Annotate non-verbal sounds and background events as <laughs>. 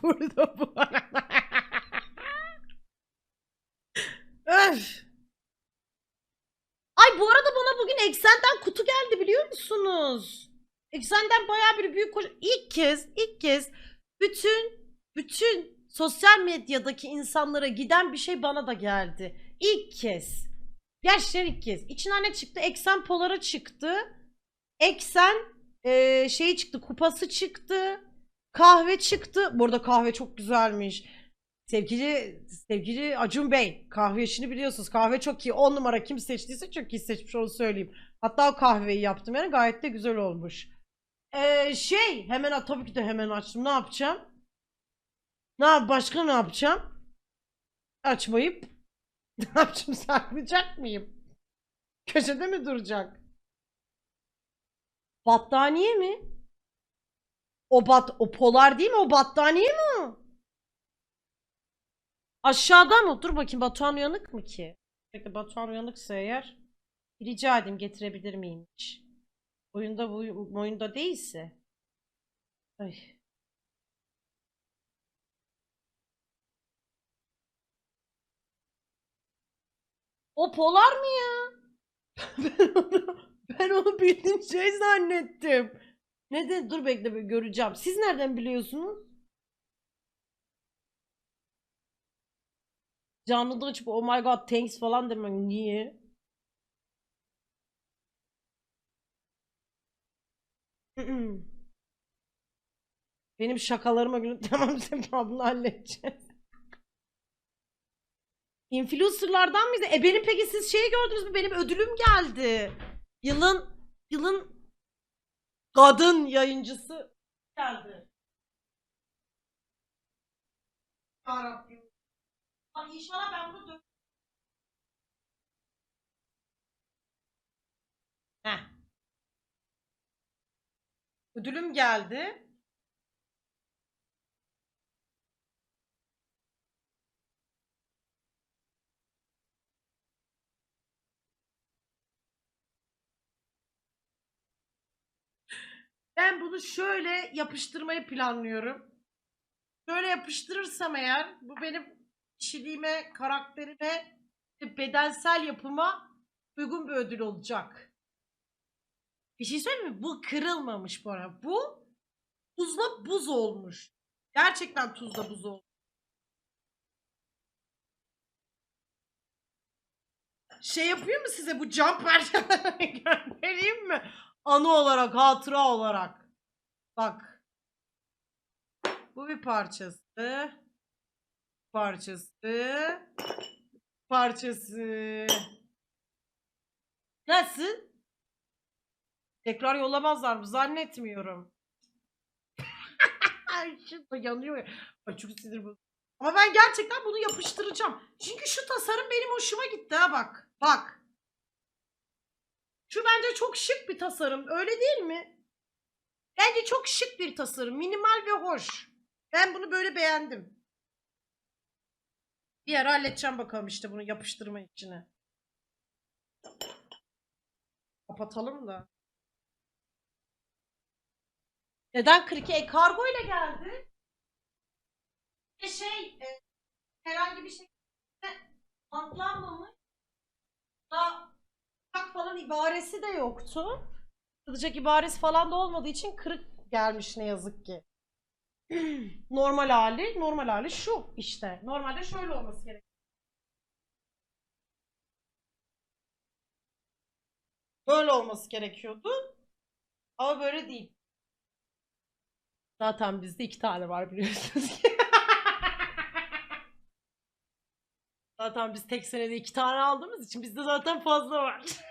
<laughs> burada bu arada. <laughs> Öf. Ay bu arada bana bugün Eksen'den kutu geldi biliyor musunuz? Eksen'den bayağı bir büyük koş... İlk kez, ilk kez bütün, bütün sosyal medyadaki insanlara giden bir şey bana da geldi. İlk kez. Gerçekten ilk kez. İçinden ne çıktı? Eksen Polar'a çıktı. Eksen eee şey çıktı, kupası çıktı. Kahve çıktı. Bu arada kahve çok güzelmiş. Sevgili sevgili Acun Bey, kahve işini biliyorsunuz. Kahve çok iyi. 10 numara kim seçtiyse çok iyi seçmiş onu söyleyeyim. Hatta o kahveyi yaptım yani gayet de güzel olmuş. Ee, şey hemen tabii ki de hemen açtım. Ne yapacağım? Ne yap başka ne yapacağım? Açmayıp <laughs> ne yapacağım saklayacak mıyım? Köşede mi duracak? Battaniye mi? O bat o polar değil mi? O battaniye mi? Aşağıda mı? Dur bakayım Batuhan uyanık mı ki? Bekle Batuhan uyanıksa eğer rica edeyim getirebilir miyim hiç? Oyunda bu oyunda değilse. Ay. O polar mı ya? <laughs> ben onu, ben onu bildiğin şey zannettim. Neden? Dur bekle bir göreceğim. Siz nereden biliyorsunuz? Canlıda açıp oh my god thanks falan demek niye? <clears throat> Benim şakalarıma gülüp <laughs> tamam sen bunu halledeceğiz. Influencerlardan mıydı? E benim peki siz şeyi gördünüz mü? Benim ödülüm geldi. Yılın yılın kadın yayıncısı geldi. Yarabbim. Ay inşallah ben bunu dö- Heh. Ödülüm geldi. Ben bunu şöyle yapıştırmayı planlıyorum. Böyle yapıştırırsam eğer bu benim kişiliğime, karakterime, bedensel yapıma uygun bir ödül olacak. Bir şey söyleyeyim mi? Bu kırılmamış bu arada. Bu tuzla buz olmuş. Gerçekten tuzla buz olmuş. Şey yapayım mı size bu cam parçalarını? <laughs> Anı olarak, hatıra olarak. Bak. Bu bir parçası. Parçası. Parçası. Nasıl? Tekrar yollamazlar mı? Zannetmiyorum. <laughs> Ay şu da yanıyor ya. Ay çok sinir bozucu. Ama ben gerçekten bunu yapıştıracağım. Çünkü şu tasarım benim hoşuma gitti ha bak. Bak. Şu bence çok şık bir tasarım. Öyle değil mi? Bence çok şık bir tasarım. Minimal ve hoş. Ben bunu böyle beğendim. Bir ara halledeceğim bakalım işte bunu yapıştırma içine. Kapatalım da. Neden 42? E kargo ile geldi. E şey e, herhangi bir şekilde bantlanmamış. Da ibaresi de yoktu. Kırılacak ibaresi falan da olmadığı için kırık gelmiş ne yazık ki. <clears throat> normal hali, normal hali şu işte. Normalde şöyle olması gerek. Böyle olması gerekiyordu. Ama böyle değil. Zaten bizde iki tane var biliyorsunuz ki. <laughs> Zaten biz tek senede iki tane aldığımız için bizde zaten fazla var. <laughs>